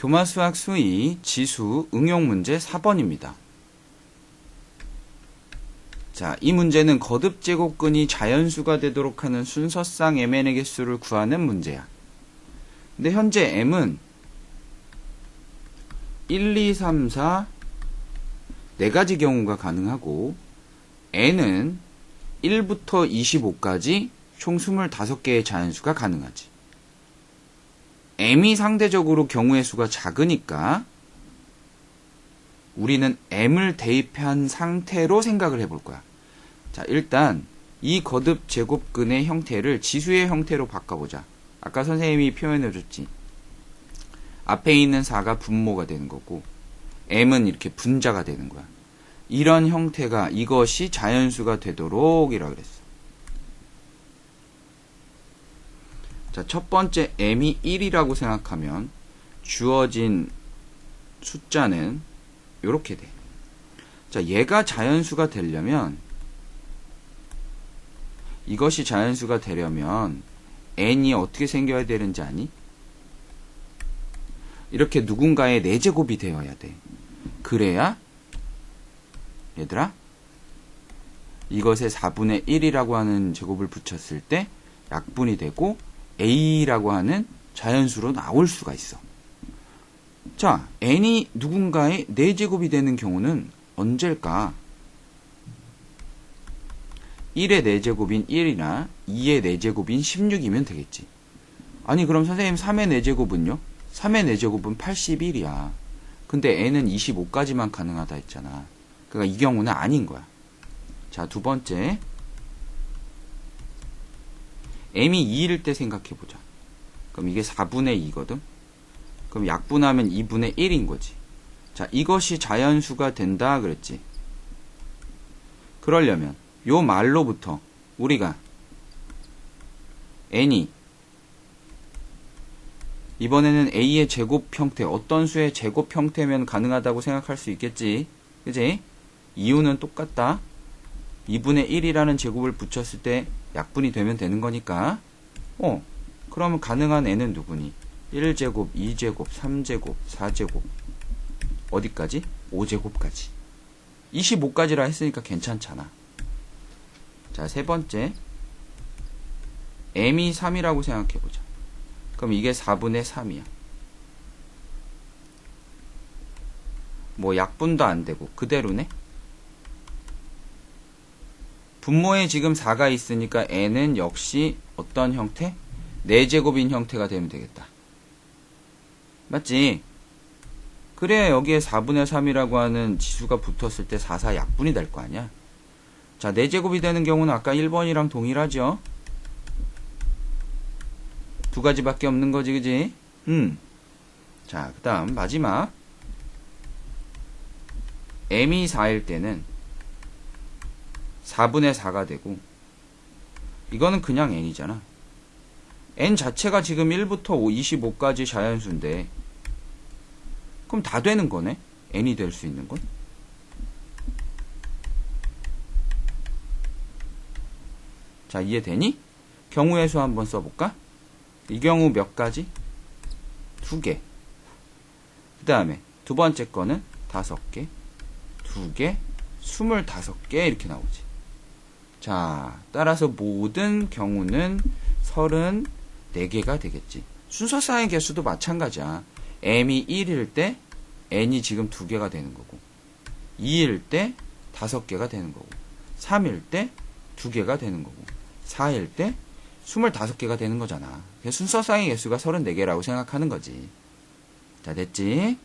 교마수학 수의 지수 응용 문제 4번입니다. 자, 이 문제는 거듭 제곱근이 자연수가 되도록 하는 순서상 mn의 개수를 구하는 문제야. 근데 현재 m은 1, 2, 3, 4, 네 가지 경우가 가능하고 n은 1부터 25까지 총 25개의 자연수가 가능하지. M이 상대적으로 경우의 수가 작으니까 우리는 m을 대입한 상태로 생각을 해볼 거야. 자, 일단 이 거듭 제곱근의 형태를 지수의 형태로 바꿔보자. 아까 선생님이 표현해줬지. 앞에 있는 4가 분모가 되는 거고 m은 이렇게 분자가 되는 거야. 이런 형태가 이것이 자연수가 되도록 이라 그랬어. 자, 첫 번째 m이 1이라고 생각하면 주어진 숫자는 이렇게 돼. 자, 얘가 자연수가 되려면 이것이 자연수가 되려면 n이 어떻게 생겨야 되는지 아니? 이렇게 누군가의 4제곱이 되어야 돼. 그래야 얘들아 이것에 4분의 1이라고 하는 제곱을 붙였을 때 약분이 되고 a라고 하는 자연수로 나올 수가 있어. 자, n이 누군가의 4제곱이 되는 경우는 언제일까? 1의 4제곱인 1이나 2의 4제곱인 16이면 되겠지. 아니, 그럼 선생님 3의 4제곱은요? 3의 4제곱은 81이야. 근데 n은 25까지만 가능하다 했잖아. 그러니까 이 경우는 아닌 거야. 자, 두 번째. M이 2일 때 생각해보자. 그럼 이게 4분의 2거든? 그럼 약분하면 2분의 1인 거지. 자, 이것이 자연수가 된다 그랬지. 그러려면 요 말로부터 우리가 n이 이번에는 a의 제곱 형태, 어떤 수의 제곱 형태면 가능하다고 생각할 수 있겠지. 그지? 이유는 똑같다. 2분의 1이라는 제곱을 붙였을 때 약분이 되면 되는 거니까. 어, 그러면 가능한 n은 누구니? 1제곱, 2제곱, 3제곱, 4제곱. 어디까지? 5제곱까지. 25까지라 했으니까 괜찮잖아. 자, 세 번째. m이 3이라고 생각해보자. 그럼 이게 4분의 3이야. 뭐 약분도 안 되고 그대로네. 분모에 지금 4가 있으니까 n은 역시 어떤 형태? 4제곱인 형태가 되면 되겠다. 맞지? 그래 여기에 4분의 3이라고 하는 지수가 붙었을 때 4, 4 약분이 될 거 아니야? 자, 4제곱이 되는 경우는 아까 1번이랑 동일하죠? 두 가지밖에 없는 거지, 그지? 음. 자, 그 다음, 마지막. m이 4일 때는 4분의 4가 되고, 이거는 그냥 n이잖아. n 자체가 지금 1부터 25까지 자연수인데, 그럼 다 되는 거네? n이 될 수 있는 건? 자, 이해되니? 경우의 수 한번 써볼까? 이 경우 몇 가지? 두 개. 그 다음에 두 번째 거는 다섯 개, 두 개, 스물다섯 개 이렇게 나오지. 자, 따라서 모든 경우는 서른네 개가 되겠지. 순서상의 개수도 마찬가지야. m이 1일 때 n이 지금 두 개가 되는 거고, 2일 때 다섯 개가 되는 거고, 3일 때두 개가 되는 거고, 4일 때 25개가 되는 거잖아. 순서상의 개수가 34개라고 생각하는 거지. 자, 됐지?